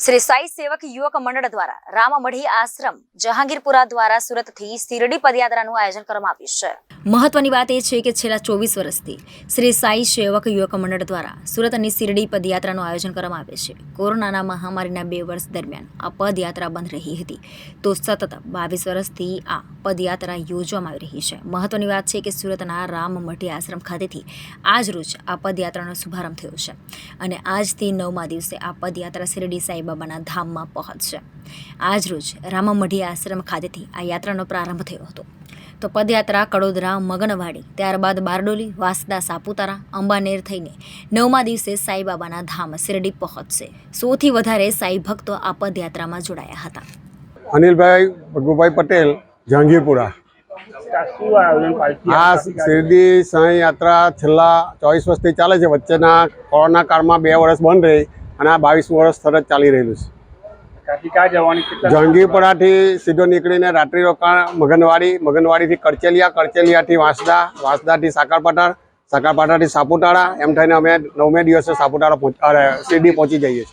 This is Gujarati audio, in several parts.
શ્રી સાઈ સેવક યુવક મંડળ દ્વારા રામમઢી આશ્રમ જહાંગીરપુરા દ્વારા સુરતથી શિરડી પદયાત્રાનું આયોજન કરવામાં આવ્યું છે. મહત્વની વાત એ છે કે છેલ્લા ચોવીસ વર્ષથી શ્રી સાઈ સેવક યુવક મંડળ દ્વારા સુરતની શિરડી પદયાત્રાનું આયોજન કરવામાં આવે છે. કોરોનાના મહામારીના બે વર્ષ દરમિયાન આ પદયાત્રા બંધ રહી હતી. તો સતત બાવીસ વર્ષથી આ પદયાત્રા યોજવામાં આવી રહી છે. મહત્વની વાત છે કે સુરતના રામમઢી આશ્રમ ખાતેથી આજ રોજ આ પદયાત્રાનો શુભારંભ થયો છે. અને આજથી નવમા દિવસે આ પદયાત્રા શિરડી સાઈબાબાના ધામમાં પહોંચશે. આજ રોજ રામમઢી આશ્રમ ખાતેથી આ યાત્રાનો પ્રારંભ થયો હતો. તો પદયાત્રા, કડોદરા, મગનવાડી, ત્યારબાદ બારડોલી, વાસદા, સાપુતારા, અંબાનેર થઈને નવમા દિવસે સાંઈબાબાના ધામ શિરડી પહોંચશે. સૌથી વધારે સાંઈ ભક્તો આ પદયાત્રામાં જોડાયા હતા. અનિલભાઈ, ભગુભાઈ પટેલ, જહાંગીરપુરા. આ શિરડી સાંઈ યાત્રા છેલ્લા ચોવીસ વર્ષથી ચાલે છે. વચ્ચેના કોરોના કાળમાં બે વર્ષ બંધ રહી. અને આ બાવીસ વર્ષ તરત ચાલી રહેલું છે. જહાંગીરપુરાથી સીધો નીકળીને રાત્રિ રોકાણ મગનવાડી મગનવાડીથી કરચેલિયા કરચેલિયાથી વાંસદા વાંસદાથી સાકરપાટા સાકરપાટાથી સાપુતારા એમ થઈને અમે નવમે દિવસે સાપુતારા પહોંચ શિરડી પહોંચી જઈએ છીએ.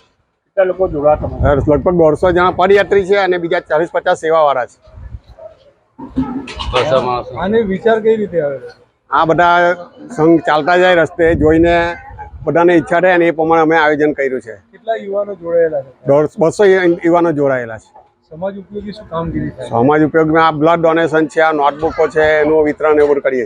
કેટલા લોકો જોડા તમારે? લગભગ દોઢસો જણા પદયાત્રી છે અને બીજા ચાલીસ પચાસ સેવાવાળા છે. આને વિચાર કઈ રીતે આવે? આ બધા સંઘ ચાલતા જાય રસ્તે જોઈને બધાને ઈચ્છા થાય અને એ પ્રમાણે અમે આયોજન કર્યું છે. કેટલા યુવાનો જોડાયેલા છે? દોઢ બસો યુવાનો જોડાયેલા છે. સમાજ ઉપયોગી શું કામગીરી સમાજ ઉપયોગમાં આ બ્લડ ડોનેશન છે આ નોટબુકો છે એનું વિતરણ એવું કરીએ છીએ.